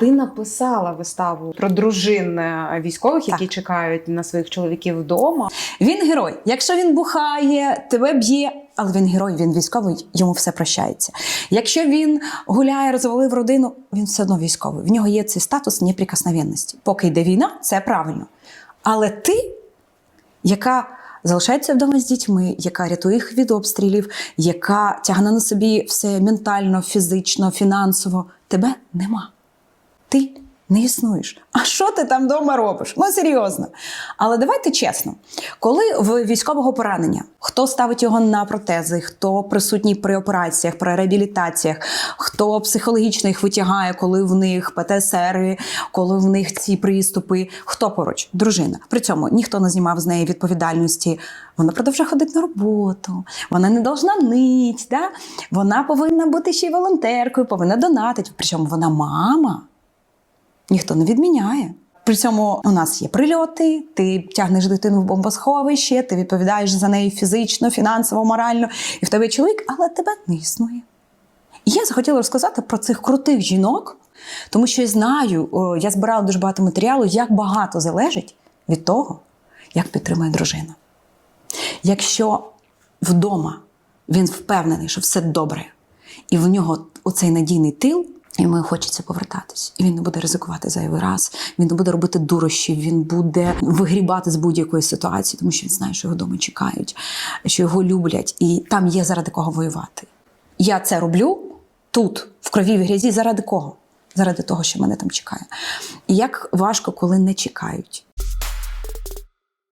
Ти написала виставу про дружин е, військових, які Так. чекають на своїх чоловіків вдома. Він герой. Якщо він бухає, тебе б'є, але він герой, він військовий, йому все прощається. Якщо він гуляє, розвалив родину, він все одно військовий. В нього є цей статус неприкосновенності. Поки йде війна, це правильно. Але ти, яка залишається вдома з дітьми, яка рятує їх від обстрілів, яка тягне на собі все ментально, фізично, фінансово, тебе нема. Ти не існуєш. А що ти там вдома робиш? Ну серйозно. Але давайте чесно, коли в військового поранення хто ставить його на протези, хто присутній при операціях, при реабілітаціях, хто психологічно їх витягає, коли в них ПТСР, коли в них ці приступи, хто поруч? Дружина. При цьому ніхто не знімав з неї відповідальності. Вона продовжує ходити на роботу, вона не должна нить, да? вона повинна бути ще й волонтеркою, повинна донатити. Причому вона мама ніхто не відміняє. При цьому у нас є прильоти, ти тягнеш дитину в бомбосховище, ти відповідаєш за неї фізично, фінансово, морально, і в тебе чоловік, але тебе не існує. І я захотіла розказати про цих крутих жінок, тому що я знаю, я збирала дуже багато матеріалу, як багато залежить від того, як підтримує дружина. Якщо вдома він впевнений, що все добре, і в нього оцей надійний тил, йому хочеться повертатись. І він не буде ризикувати зайвий раз, він не буде робити дурощів, він буде вигрібати з будь-якої ситуації, тому що він знає, що його вдома чекають, що його люблять, і там є заради кого воювати. Я це роблю тут, в крові в грязі, заради кого? Заради того, що мене там чекає. І як важко, коли не чекають.